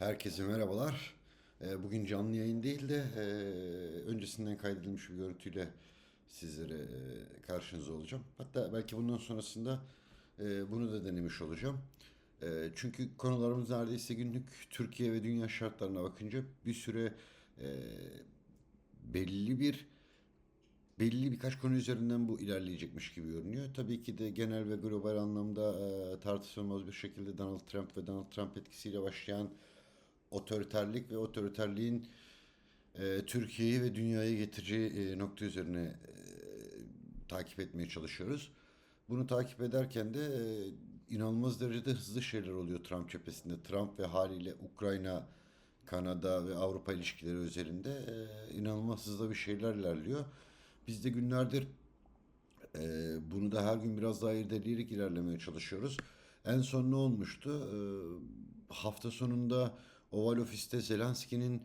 Herkese merhabalar. Ee, Bugün canlı yayın değil de e, öncesinden kaydedilmiş bir görüntüyle sizlere e, karşınızda olacağım. Hatta belki bundan sonrasında e, bunu da denemiş olacağım. Çünkü konularımız neredeyse günlük Türkiye ve dünya şartlarına bakınca bir süre belli bir belli birkaç konu üzerinden bu ilerleyecekmiş gibi görünüyor. Tabii ki de genel ve global anlamda e, tartışılmaz bir şekilde Donald Trump ve Donald Trump etkisiyle başlayan otoriterlik ve otoriterliğin e, Türkiye'yi ve dünyayı getireceği e, nokta üzerine e, takip etmeye çalışıyoruz. Bunu takip ederken de e, inanılmaz derecede hızlı şeyler oluyor Trump cephesinde. Trump ve haliyle Ukrayna, Kanada ve Avrupa ilişkileri özelinde e, inanılmaz hızlı bir şeyler ilerliyor. Biz de günlerdir e, bunu da her gün biraz daha irdeleyerek ilerlemeye çalışıyoruz. En son ne olmuştu? E, hafta sonunda Oval Ofis'te Zelenski'nin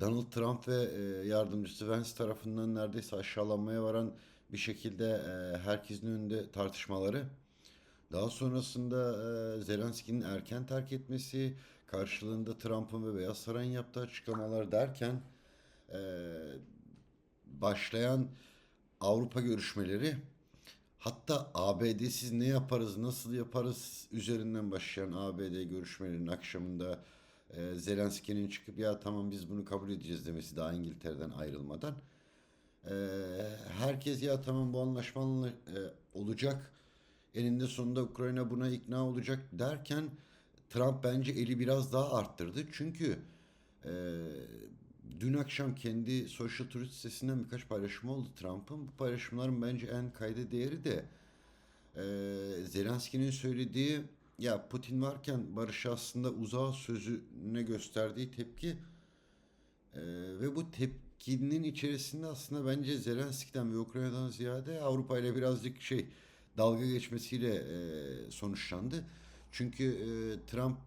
Donald Trump ve e, yardımcısı Vance tarafından neredeyse aşağılanmaya varan bir şekilde e, herkesin önünde tartışmaları. Daha sonrasında e, Zelenski'nin erken terk etmesi, karşılığında Trump'ın ve Beyaz Saray'ın yaptığı açıklamalar derken başlayan Avrupa görüşmeleri hatta ABD'siz ne yaparız, nasıl yaparız üzerinden başlayan ABD görüşmelerinin akşamında e, Zelenski'nin çıkıp ya tamam biz bunu kabul edeceğiz demesi daha İngiltere'den ayrılmadan e, herkes ya tamam bu anlaşma e, olacak eninde sonunda Ukrayna buna ikna olacak derken Trump bence eli biraz daha arttırdı. Çünkü e, dün akşam kendi Social Truth sitesinden birkaç paylaşım oldu Trump'ın. Bu paylaşımların bence en kayda değeri de e, Zelenski'nin söylediği ya Putin varken barış aslında uzağa sözüne gösterdiği tepki e, ve bu tepkinin içerisinde aslında bence Zelenski'den ve Ukrayna'dan ziyade Avrupa ile birazcık şey dalga geçmesiyle e, sonuçlandı. Çünkü e, Trump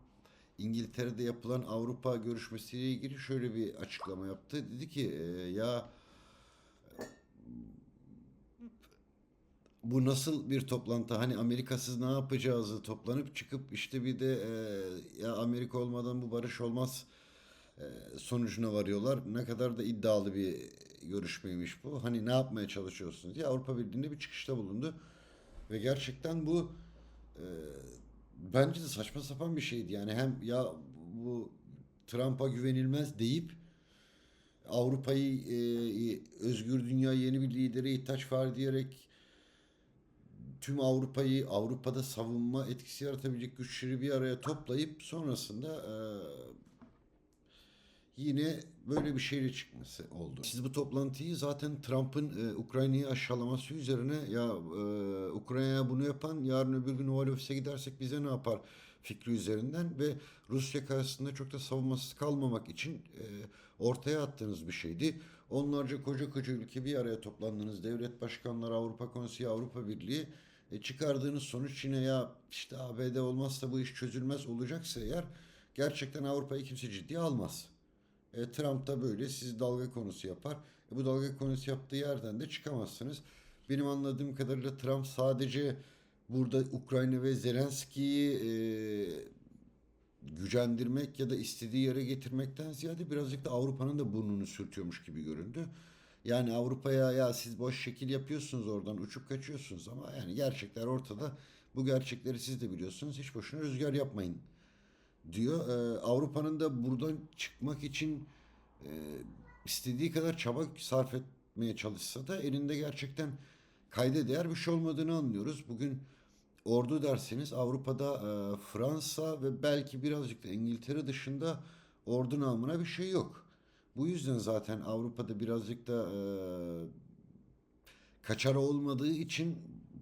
İngiltere'de yapılan Avrupa görüşmesiyle ilgili şöyle bir açıklama yaptı. Dedi ki e, ya bu nasıl bir toplantı? Hani Amerikasız ne yapacağızı toplanıp çıkıp işte bir de e, ya Amerika olmadan bu barış olmaz e, sonucuna varıyorlar. Ne kadar da iddialı bir görüşmeymiş bu. Hani ne yapmaya çalışıyorsunuz diye Avrupa Birliği'nde bir çıkışta bulundu. Ve gerçekten bu e, bence de saçma sapan bir şeydi. Yani hem ya bu Trump'a güvenilmez deyip Avrupa'yı e, özgür dünya yeni bir lidere ihtiyaç var diyerek tüm Avrupa'yı Avrupa'da savunma etkisi yaratabilecek güçleri bir araya toplayıp sonrasında e, yine böyle bir şeyle çıkması oldu. Siz bu toplantıyı zaten Trump'ın e, Ukrayna'yı aşağılaması üzerine ya e, Ukrayna'ya bunu yapan yarın öbür gün Oval Ofis'e gidersek bize ne yapar fikri üzerinden ve Rusya karşısında çok da savunmasız kalmamak için e, ortaya attığınız bir şeydi. Onlarca koca koca ülke bir araya toplandınız. Devlet başkanları, Avrupa Konseyi, Avrupa Birliği e, çıkardığınız sonuç yine ya işte ABD olmazsa bu iş çözülmez olacaksa eğer gerçekten Avrupa'yı kimse ciddiye almaz. E, Trump da böyle sizi dalga konusu yapar. E, bu dalga konusu yaptığı yerden de çıkamazsınız. Benim anladığım kadarıyla Trump sadece burada Ukrayna ve Zelenski'yi e, gücendirmek ya da istediği yere getirmekten ziyade birazcık da Avrupa'nın da burnunu sürtüyormuş gibi göründü. Yani Avrupa'ya ya siz boş şekil yapıyorsunuz oradan uçup kaçıyorsunuz ama yani gerçekler ortada. Bu gerçekleri siz de biliyorsunuz. Hiç boşuna rüzgar yapmayın diyor. Ee, Avrupa'nın da buradan çıkmak için e, istediği kadar çaba sarf etmeye çalışsa da elinde gerçekten kayda değer bir şey olmadığını anlıyoruz. Bugün ordu derseniz Avrupa'da e, Fransa ve belki birazcık da İngiltere dışında ordu namına bir şey yok. Bu yüzden zaten Avrupa'da birazcık da e, kaçar olmadığı için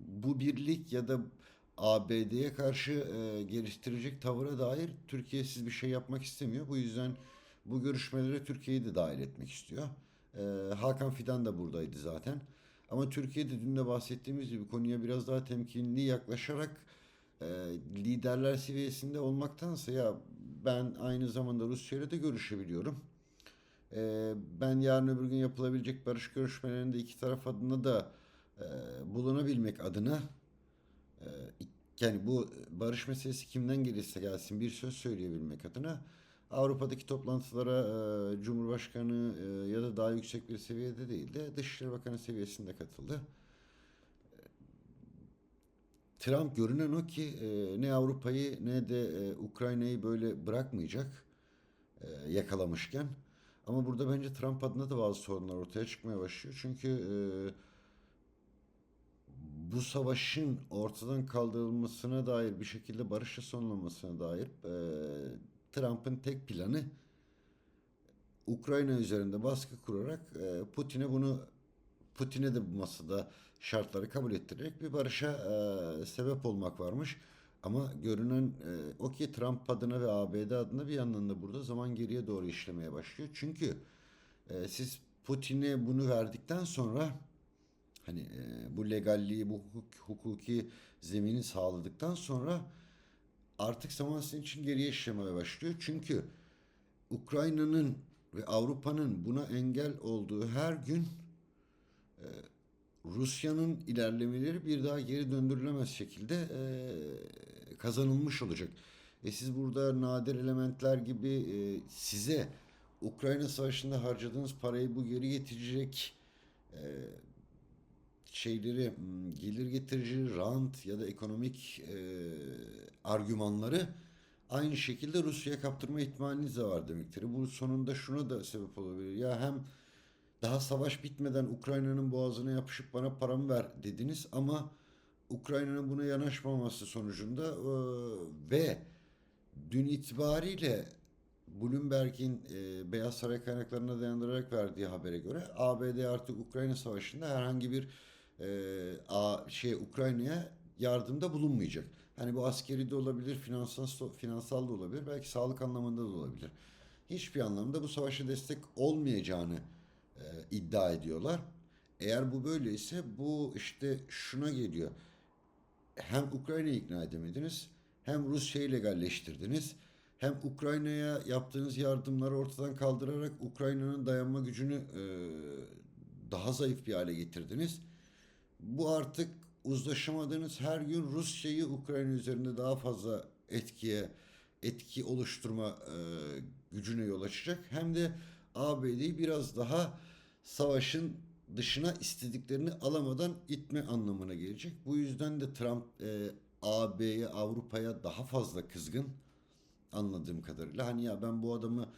bu birlik ya da ABD'ye karşı e, geliştirecek tavıra dair Türkiye siz bir şey yapmak istemiyor. Bu yüzden bu görüşmelere Türkiye'yi de dahil etmek istiyor. E, Hakan Fidan da buradaydı zaten. Ama Türkiye'de dün de bahsettiğimiz gibi konuya biraz daha temkinli yaklaşarak e, liderler seviyesinde olmaktansa ya ben aynı zamanda Rusya ile de görüşebiliyorum. E, ben yarın öbür gün yapılabilecek barış görüşmelerinde iki taraf adına da e, bulunabilmek adına ee, yani bu barış meselesi kimden gelirse gelsin bir söz söyleyebilmek adına Avrupa'daki toplantılara e, Cumhurbaşkanı e, ya da daha yüksek bir seviyede değil de Dışişleri Bakanı seviyesinde katıldı. Trump görünen o ki e, ne Avrupa'yı ne de e, Ukrayna'yı böyle bırakmayacak e, yakalamışken. Ama burada bence Trump adına da bazı sorunlar ortaya çıkmaya başlıyor. Çünkü e, bu savaşın ortadan kaldırılmasına dair bir şekilde barışla sonlanmasına dair e, Trump'ın tek planı Ukrayna üzerinde baskı kurarak e, Putin'e bunu Putin'e de bu masada şartları kabul ettirerek bir barışa e, sebep olmak varmış. Ama görünen e, o ki Trump adına ve ABD adına bir yandan da burada zaman geriye doğru işlemeye başlıyor. Çünkü e, siz Putin'e bunu verdikten sonra hani e, bu legalliği, bu hukuk, hukuki zemini sağladıktan sonra artık zaman sizin için geriye işlemeye başlıyor. Çünkü Ukrayna'nın ve Avrupa'nın buna engel olduğu her gün e, Rusya'nın ilerlemeleri bir daha geri döndürülemez şekilde e, kazanılmış olacak. E siz burada nadir elementler gibi e, size Ukrayna Savaşı'nda harcadığınız parayı bu geri getirecek e, şeyleri gelir getirici rant ya da ekonomik e, argümanları aynı şekilde Rusya'ya kaptırma ihtimaliniz de var demektir. Bu sonunda şuna da sebep olabilir. Ya hem daha savaş bitmeden Ukrayna'nın boğazına yapışıp bana paramı ver dediniz ama Ukrayna'nın buna yanaşmaması sonucunda e, ve dün itibariyle Bloomberg'in e, Beyaz Saray kaynaklarına dayandırarak verdiği habere göre ABD artık Ukrayna Savaşı'nda herhangi bir e, a, şey Ukrayna'ya yardımda bulunmayacak. Hani bu askeri de olabilir, finansal finansal da olabilir, belki sağlık anlamında da olabilir. Hiçbir anlamda bu savaşa destek olmayacağını e, iddia ediyorlar. Eğer bu böyleyse bu işte şuna geliyor. Hem Ukrayna'yı ikna edemediniz, hem Rusya'yı legalleştirdiniz, hem Ukrayna'ya yaptığınız yardımları ortadan kaldırarak Ukrayna'nın dayanma gücünü e, daha zayıf bir hale getirdiniz. Bu artık uzlaşamadığınız her gün Rusya'yı Ukrayna üzerinde daha fazla etkiye etki oluşturma e, gücüne yol açacak. Hem de ABD'yi biraz daha savaşın dışına istediklerini alamadan itme anlamına gelecek. Bu yüzden de Trump e, AB'ye, Avrupa'ya daha fazla kızgın anladığım kadarıyla. Hani ya ben bu adamı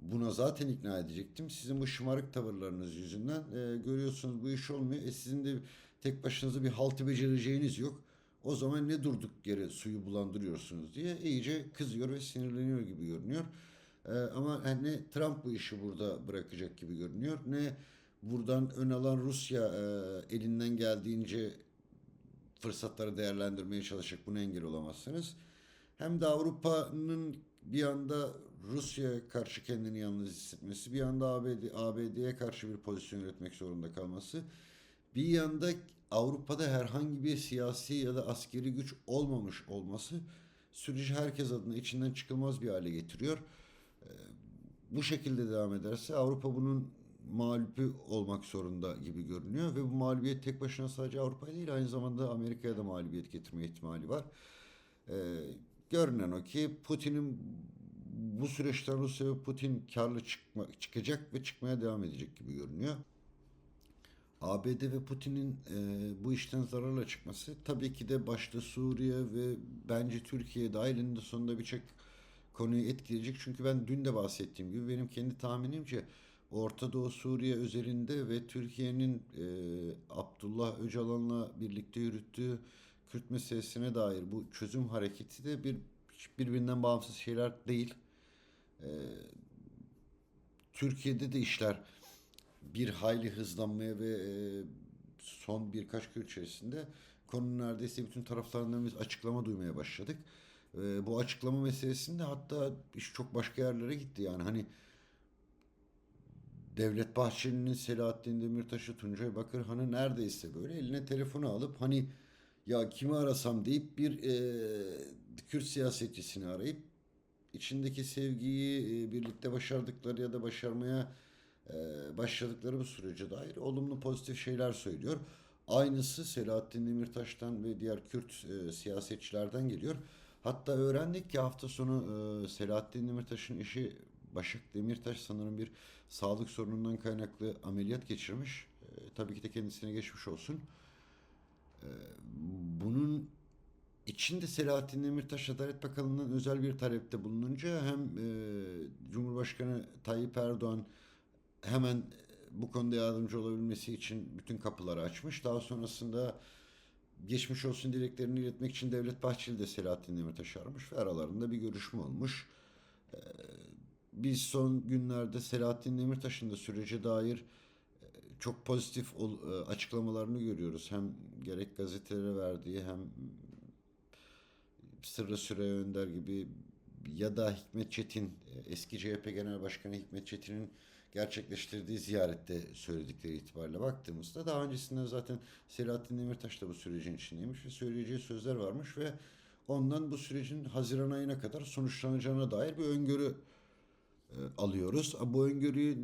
buna zaten ikna edecektim. Sizin bu şımarık tavırlarınız yüzünden e, görüyorsunuz bu iş olmuyor. E sizin de tek başınıza bir haltı becereceğiniz yok. O zaman ne durduk yere suyu bulandırıyorsunuz diye iyice kızıyor ve sinirleniyor gibi görünüyor. Ee, ama ne Trump bu işi burada bırakacak gibi görünüyor ne buradan ön alan Rusya e, elinden geldiğince fırsatları değerlendirmeye çalışacak. Buna engel olamazsınız. Hem de Avrupa'nın bir anda Rusya'ya karşı kendini yalnız hissetmesi, bir anda ABD, ABD'ye karşı bir pozisyon üretmek zorunda kalması, bir yanda Avrupa'da herhangi bir siyasi ya da askeri güç olmamış olması süreci herkes adına içinden çıkılmaz bir hale getiriyor. Bu şekilde devam ederse Avrupa bunun mağlubi olmak zorunda gibi görünüyor ve bu mağlubiyet tek başına sadece Avrupa'ya değil aynı zamanda Amerika'ya da mağlubiyet getirme ihtimali var. Ee, görünen o ki Putin'in bu süreçten Rusya ve Putin karlı çıkma, çıkacak ve çıkmaya devam edecek gibi görünüyor. ABD ve Putin'in e, bu işten zararla çıkması tabii ki de başta Suriye ve bence Türkiye dahil eninde sonunda birçok konuyu etkileyecek. Çünkü ben dün de bahsettiğim gibi benim kendi tahminimce Orta Doğu Suriye özelinde ve Türkiye'nin e, Abdullah Öcalan'la birlikte yürüttüğü Kürt meselesine dair bu çözüm hareketi de bir birbirinden bağımsız şeyler değil. E, Türkiye'de de işler bir hayli hızlanmaya ve e, son birkaç gün içerisinde konunun neredeyse bütün taraflarından biz açıklama duymaya başladık. E, bu açıklama meselesinde hatta iş çok başka yerlere gitti yani hani Devlet Bahçeli'nin Selahattin Demirtaş'ı Tuncay Bakırhan'ı neredeyse böyle eline telefonu alıp hani ya kimi arasam deyip bir e, Kürt siyasetçisini arayıp içindeki sevgiyi e, birlikte başardıkları ya da başarmaya e, başladıkları bu sürece dair olumlu pozitif şeyler söylüyor. Aynısı Selahattin Demirtaş'tan ve diğer Kürt e, siyasetçilerden geliyor. Hatta öğrendik ki hafta sonu e, Selahattin Demirtaş'ın eşi Başak Demirtaş sanırım bir sağlık sorunundan kaynaklı ameliyat geçirmiş. E, tabii ki de kendisine geçmiş olsun. E, bunun içinde Selahattin Demirtaş Adalet Bakanlığı'ndan özel bir talepte bulununca hem e, Cumhurbaşkanı Tayyip Erdoğan hemen bu konuda yardımcı olabilmesi için bütün kapıları açmış. Daha sonrasında geçmiş olsun dileklerini iletmek için Devlet Bahçeli de Selahattin Demirtaş'ı aramış ve aralarında bir görüşme olmuş. Ee, biz son günlerde Selahattin Demirtaş'ın da sürece dair e, çok pozitif e, açıklamalarını görüyoruz. Hem gerek gazetelere verdiği hem Sırrı Süre Önder gibi ya da Hikmet Çetin, e, eski CHP Genel Başkanı Hikmet Çetin'in gerçekleştirdiği ziyarette söyledikleri itibariyle baktığımızda daha öncesinden zaten Selahattin Demirtaş da bu sürecin içindeymiş ve söyleyeceği sözler varmış ve ondan bu sürecin Haziran ayına kadar sonuçlanacağına dair bir öngörü e, alıyoruz. Bu öngörüyü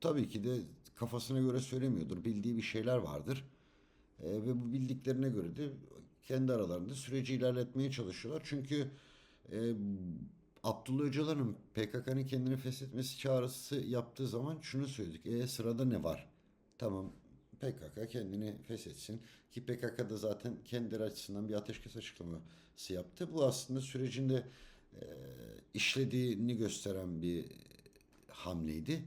tabii ki de kafasına göre söylemiyordur. Bildiği bir şeyler vardır. E, ve bu bildiklerine göre de kendi aralarında süreci ilerletmeye çalışıyorlar. Çünkü e, Abdullah Öcalan'ın PKK'nın kendini feshetmesi çağrısı yaptığı zaman şunu söyledik. E sırada ne var? Tamam PKK kendini feshetsin. Ki PKK da zaten kendileri açısından bir ateşkes açıklaması yaptı. Bu aslında sürecinde e, işlediğini gösteren bir hamleydi.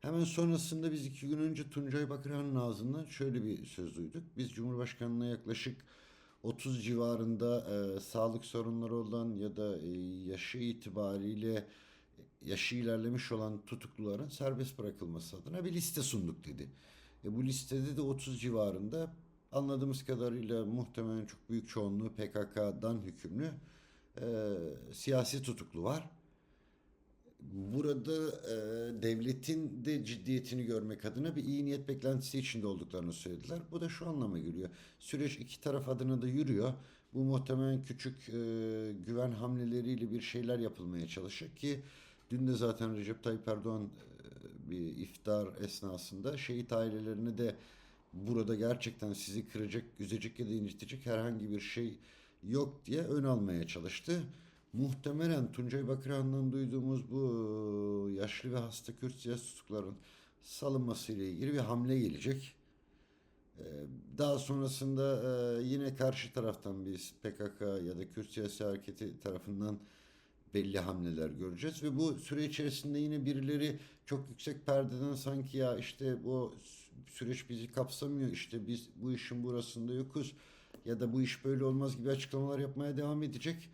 Hemen sonrasında biz iki gün önce Tuncay Bakırhan'ın ağzından şöyle bir söz duyduk. Biz Cumhurbaşkanı'na yaklaşık 30 civarında e, sağlık sorunları olan ya da e, yaşı itibariyle yaşı ilerlemiş olan tutukluların serbest bırakılması adına bir liste sunduk dedi. E, bu listede de 30 civarında anladığımız kadarıyla muhtemelen çok büyük çoğunluğu PKK'dan hükümlü e, siyasi tutuklu var. Burada e, devletin de ciddiyetini görmek adına bir iyi niyet beklentisi içinde olduklarını söylediler. Bu da şu anlama geliyor. Süreç iki taraf adına da yürüyor. Bu muhtemelen küçük e, güven hamleleriyle bir şeyler yapılmaya çalışacak ki dün de zaten Recep Tayyip Erdoğan e, bir iftar esnasında şehit ailelerine de burada gerçekten sizi kıracak, üzecek ya da incitecek herhangi bir şey yok diye ön almaya çalıştı. Muhtemelen Tuncay Bakırhan'dan duyduğumuz bu yaşlı ve hasta Kürt siyasi tutukların salınması ile ilgili bir hamle gelecek. Daha sonrasında yine karşı taraftan biz PKK ya da Kürt siyasi hareketi tarafından belli hamleler göreceğiz ve bu süre içerisinde yine birileri çok yüksek perdeden sanki ya işte bu süreç bizi kapsamıyor işte biz bu işin burasında yokuz ya da bu iş böyle olmaz gibi açıklamalar yapmaya devam edecek.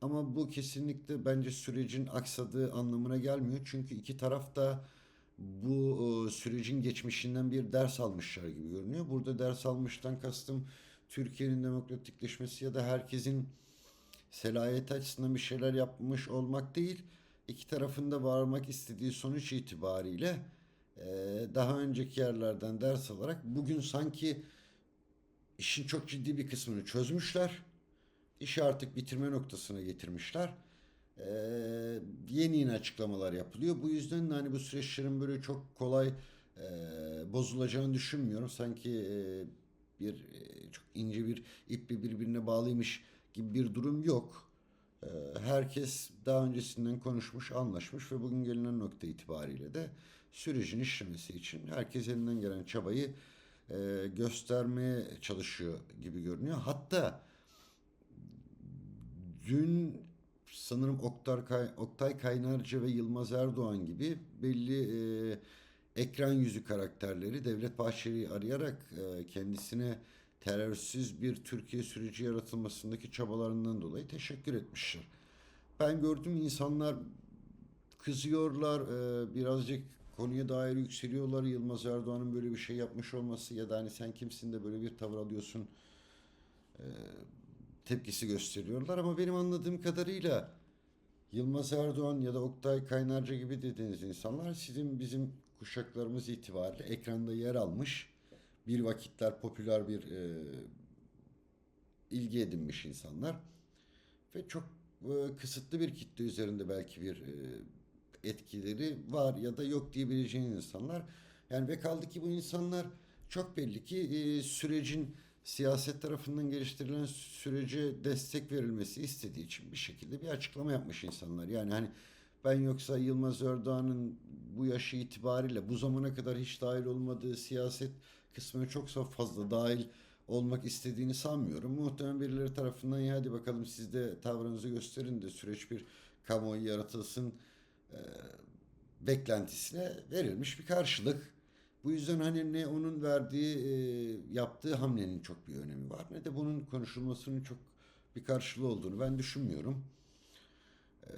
Ama bu kesinlikle bence sürecin aksadığı anlamına gelmiyor. Çünkü iki taraf da bu e, sürecin geçmişinden bir ders almışlar gibi görünüyor. Burada ders almıştan kastım Türkiye'nin demokratikleşmesi ya da herkesin selayet açısından bir şeyler yapmış olmak değil. İki tarafında varmak istediği sonuç itibariyle e, daha önceki yerlerden ders alarak bugün sanki işin çok ciddi bir kısmını çözmüşler. İşi artık bitirme noktasına getirmişler. Ee, yeni yeni açıklamalar yapılıyor. Bu yüzden de hani bu süreçlerin böyle çok kolay e, bozulacağını düşünmüyorum. Sanki e, bir e, çok ince bir iple birbirine bağlıymış gibi bir durum yok. Ee, herkes daha öncesinden konuşmuş, anlaşmış ve bugün gelinen nokta itibariyle de sürecin işlemesi için herkes elinden gelen çabayı e, göstermeye çalışıyor gibi görünüyor. Hatta dün sanırım Oktay, Kay- Oktay Kaynarca ve Yılmaz Erdoğan gibi belli e, ekran yüzü karakterleri Devlet Bahçeli'yi arayarak e, kendisine terörsüz bir Türkiye süreci yaratılmasındaki çabalarından dolayı teşekkür etmişler. Ben gördüm insanlar kızıyorlar, e, birazcık konuya dair yükseliyorlar. Yılmaz Erdoğan'ın böyle bir şey yapmış olması ya da hani sen kimsin de böyle bir tavır alıyorsun e, tepkisi gösteriyorlar. Ama benim anladığım kadarıyla Yılmaz Erdoğan ya da Oktay Kaynarca gibi dediğiniz insanlar sizin bizim kuşaklarımız itibariyle ekranda yer almış bir vakitler popüler bir e, ilgi edinmiş insanlar ve çok e, kısıtlı bir kitle üzerinde belki bir e, etkileri var ya da yok diyebileceğiniz insanlar. Yani ve kaldı ki bu insanlar çok belli ki e, sürecin siyaset tarafından geliştirilen sürece destek verilmesi istediği için bir şekilde bir açıklama yapmış insanlar. Yani hani ben yoksa Yılmaz Erdoğan'ın bu yaşı itibariyle bu zamana kadar hiç dahil olmadığı siyaset kısmına çok fazla dahil olmak istediğini sanmıyorum. Muhtemelen birileri tarafından ya hadi bakalım siz de tavrınızı gösterin de süreç bir kamuoyu yaratılsın e, beklentisine verilmiş bir karşılık. Bu yüzden hani ne onun verdiği e, yaptığı hamlenin çok bir önemi var ne de bunun konuşulmasının çok bir karşılığı olduğunu ben düşünmüyorum. E,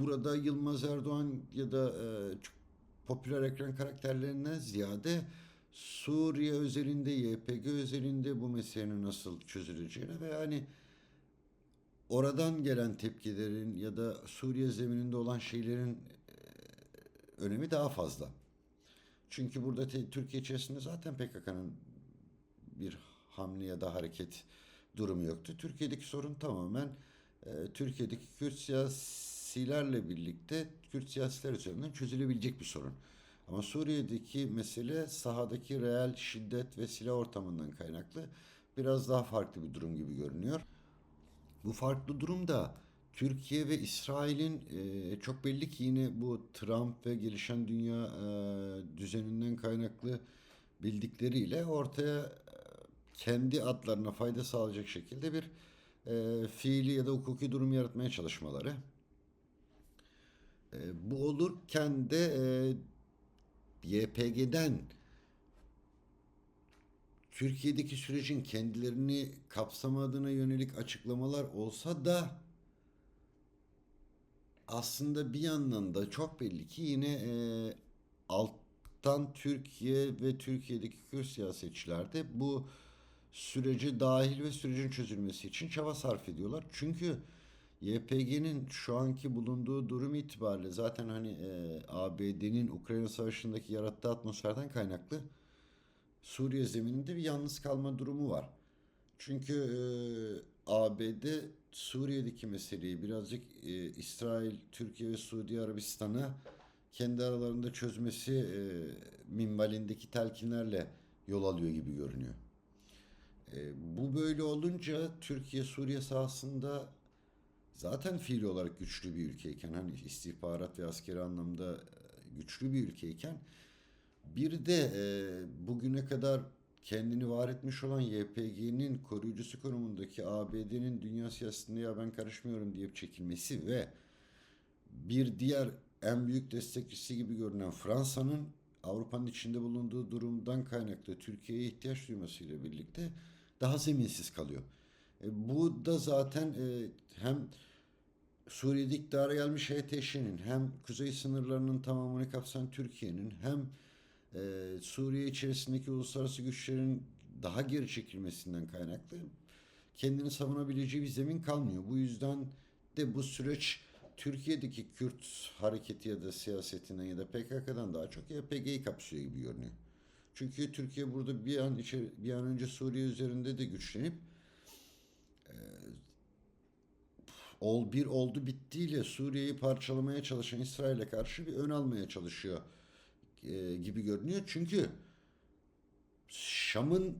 burada Yılmaz Erdoğan ya da e, popüler ekran karakterlerinden ziyade Suriye özelinde, YPG özelinde bu meselenin nasıl çözüleceğine ve hani oradan gelen tepkilerin ya da Suriye zemininde olan şeylerin e, önemi daha fazla. Çünkü burada Türkiye içerisinde zaten PKK'nın bir hamle ya da hareket durumu yoktu. Türkiye'deki sorun tamamen e, Türkiye'deki Kürt siyasilerle birlikte Kürt siyasiler üzerinden çözülebilecek bir sorun. Ama Suriye'deki mesele sahadaki reel şiddet ve silah ortamından kaynaklı biraz daha farklı bir durum gibi görünüyor. Bu farklı durumda Türkiye ve İsrail'in e, çok belli ki yine bu Trump ve gelişen dünya e, düzeninden kaynaklı bildikleriyle ortaya e, kendi adlarına fayda sağlayacak şekilde bir fiili ya da hukuki durum yaratmaya çalışmaları. Bu olurken de YPG'den Türkiye'deki sürecin kendilerini kapsamadığına yönelik açıklamalar olsa da aslında bir yandan da çok belli ki yine e, alttan Türkiye ve Türkiye'deki Kürt siyasetçiler de bu sürece dahil ve sürecin çözülmesi için çaba sarf ediyorlar. Çünkü YPG'nin şu anki bulunduğu durum itibariyle zaten hani e, ABD'nin Ukrayna Savaşı'ndaki yarattığı atmosferden kaynaklı Suriye zemininde bir yalnız kalma durumu var. Çünkü e, ABD Suriye'deki meseleyi birazcık e, İsrail, Türkiye ve Suudi Arabistan'a kendi aralarında çözmesi e, minvalindeki telkinlerle yol alıyor gibi görünüyor. E, bu böyle olunca Türkiye Suriye sahasında zaten fiili olarak güçlü bir ülkeyken hani istihbarat ve askeri anlamda güçlü bir ülkeyken bir de e, bugüne kadar kendini var etmiş olan YPG'nin koruyucusu konumundaki ABD'nin dünya siyasetinde ya ben karışmıyorum diye çekilmesi ve bir diğer en büyük destekçisi gibi görünen Fransa'nın Avrupa'nın içinde bulunduğu durumdan kaynaklı Türkiye'ye ihtiyaç duymasıyla birlikte daha zeminsiz kalıyor. E, bu da zaten e, hem Suriye'de iktidara gelmiş HTŞ'nin hem kuzey sınırlarının tamamını kapsayan Türkiye'nin hem e, Suriye içerisindeki uluslararası güçlerin daha geri çekilmesinden kaynaklı kendini savunabileceği bir zemin kalmıyor. Bu yüzden de bu süreç Türkiye'deki Kürt hareketi ya da siyasetinden ya da PKK'dan daha çok YPG'yi kapsıyor gibi görünüyor. Çünkü Türkiye burada bir an içeri, bir an önce Suriye üzerinde de güçlenip e, ol bir oldu bittiyle Suriye'yi parçalamaya çalışan İsrail'e karşı bir ön almaya çalışıyor e, gibi görünüyor. Çünkü Şam'ın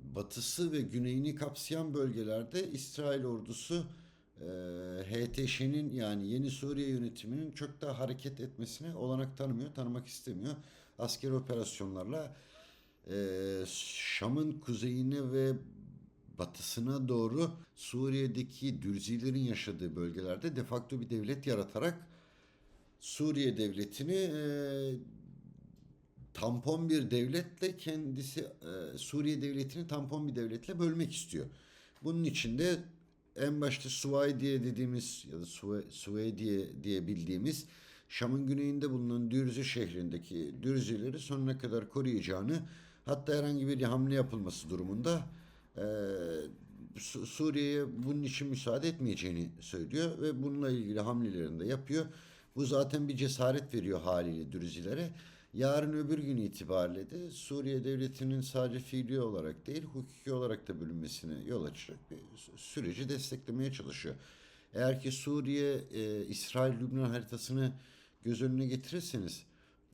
batısı ve güneyini kapsayan bölgelerde İsrail ordusu e, HTŞ'nin yani yeni Suriye yönetiminin çok daha hareket etmesine olanak tanımıyor, tanımak istemiyor. Askeri operasyonlarla e, Şam'ın kuzeyine ve batısına doğru Suriye'deki Dürzilerin yaşadığı bölgelerde de facto bir devlet yaratarak Suriye devletini e, tampon bir devletle kendisi e, Suriye devletini tampon bir devletle bölmek istiyor. Bunun için de en başta Suaydiye dediğimiz ya da Suediye diye bildiğimiz Şam'ın güneyinde bulunan Dürzi şehrindeki Dürzileri sonuna kadar koruyacağını hatta herhangi bir hamle yapılması durumunda e, Suriye'ye bunun için müsaade etmeyeceğini söylüyor ve bununla ilgili hamlelerini de yapıyor. Bu zaten bir cesaret veriyor haliyle Dürzilere. Yarın öbür gün itibariyle de Suriye devletinin sadece fiili olarak değil hukuki olarak da bölünmesine yol açacak bir süreci desteklemeye çalışıyor. Eğer ki Suriye, e, İsrail, Lübnan haritasını göz önüne getirirseniz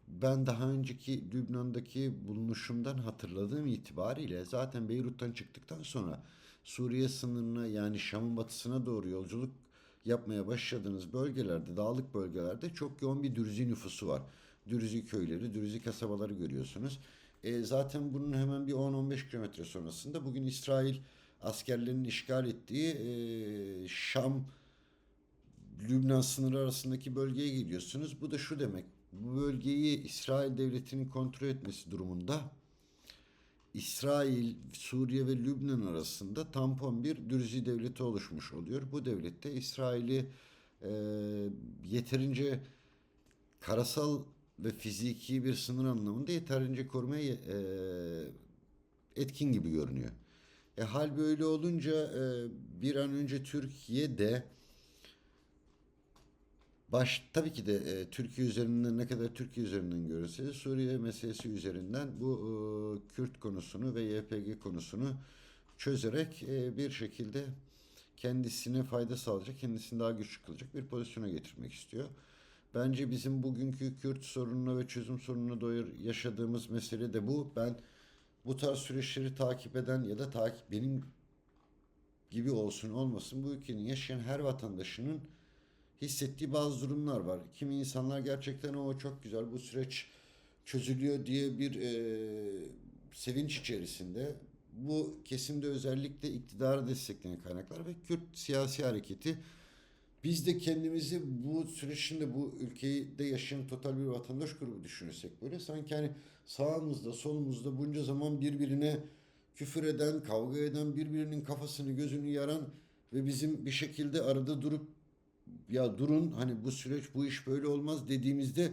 ben daha önceki Lübnan'daki bulunuşumdan hatırladığım itibariyle zaten Beyrut'tan çıktıktan sonra Suriye sınırına yani Şam'ın batısına doğru yolculuk yapmaya başladığınız bölgelerde, dağlık bölgelerde çok yoğun bir Dürzi nüfusu var. Dürzi köyleri, Dürzi kasabaları görüyorsunuz. E, zaten bunun hemen bir 10-15 kilometre sonrasında bugün İsrail askerlerinin işgal ettiği e, Şam Lübnan sınırı arasındaki bölgeye gidiyorsunuz. Bu da şu demek. Bu bölgeyi İsrail devletinin kontrol etmesi durumunda İsrail, Suriye ve Lübnan arasında tampon bir Dürzi devleti oluşmuş oluyor. Bu devlette İsrail'i e, yeterince karasal ve fiziki bir sınır anlamında yeterince korumaya e, etkin gibi görünüyor. E, hal böyle olunca e, bir an önce Türkiye'de Baş tabii ki de e, Türkiye üzerinden ne kadar Türkiye üzerinden görülse Suriye meselesi üzerinden bu e, Kürt konusunu ve YPG konusunu çözerek e, bir şekilde kendisine fayda sağlayacak, kendisini daha güçlü kılacak bir pozisyona getirmek istiyor. Bence bizim bugünkü Kürt sorununa ve çözüm sorununa doyur yaşadığımız mesele de bu. Ben bu tarz süreçleri takip eden ya da takip benim gibi olsun olmasın bu ülkenin yaşayan her vatandaşının hissettiği bazı durumlar var. Kimi insanlar gerçekten o çok güzel bu süreç çözülüyor diye bir e, sevinç içerisinde. Bu kesimde özellikle iktidarı destekleyen kaynaklar ve Kürt siyasi hareketi biz de kendimizi bu süreçinde bu ülkede yaşayan total bir vatandaş grubu düşünürsek böyle sanki hani sağımızda solumuzda bunca zaman birbirine küfür eden, kavga eden, birbirinin kafasını gözünü yaran ve bizim bir şekilde arada durup ya durun hani bu süreç bu iş böyle olmaz dediğimizde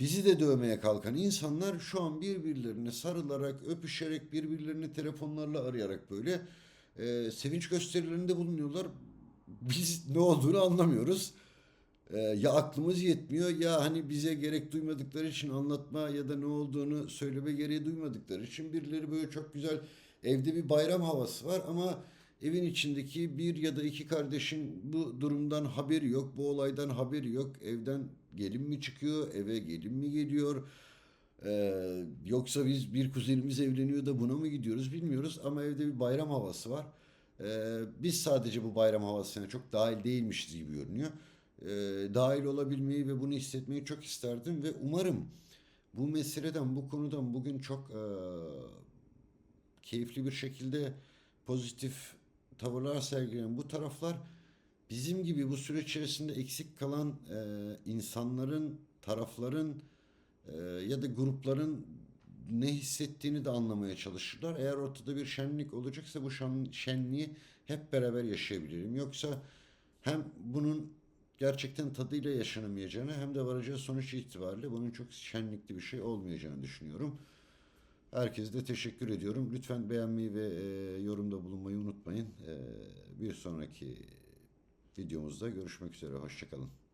bizi de dövmeye kalkan insanlar şu an birbirlerine sarılarak, öpüşerek, birbirlerini telefonlarla arayarak böyle e, sevinç gösterilerinde bulunuyorlar. Biz ne olduğunu anlamıyoruz. E, ya aklımız yetmiyor ya hani bize gerek duymadıkları için anlatma ya da ne olduğunu söyleme gereği duymadıkları için birileri böyle çok güzel evde bir bayram havası var ama evin içindeki bir ya da iki kardeşin bu durumdan haberi yok, bu olaydan haberi yok. Evden gelin mi çıkıyor, eve gelin mi geliyor? Ee, yoksa biz bir kuzenimiz evleniyor da buna mı gidiyoruz bilmiyoruz ama evde bir bayram havası var. Ee, biz sadece bu bayram havasına çok dahil değilmişiz gibi görünüyor. Ee, dahil olabilmeyi ve bunu hissetmeyi çok isterdim ve umarım bu meseleden, bu konudan bugün çok e, keyifli bir şekilde pozitif tavırlar sergileyen bu taraflar bizim gibi bu süreç içerisinde eksik kalan e, insanların, tarafların e, ya da grupların ne hissettiğini de anlamaya çalışırlar. Eğer ortada bir şenlik olacaksa bu şen, şenliği hep beraber yaşayabilirim. Yoksa hem bunun gerçekten tadıyla yaşanamayacağını hem de varacağı sonuç itibariyle bunun çok şenlikli bir şey olmayacağını düşünüyorum. Herkese de teşekkür ediyorum. Lütfen beğenmeyi ve e, yorumda bulunmayı unutmayın. E, bir sonraki videomuzda görüşmek üzere. Hoşçakalın.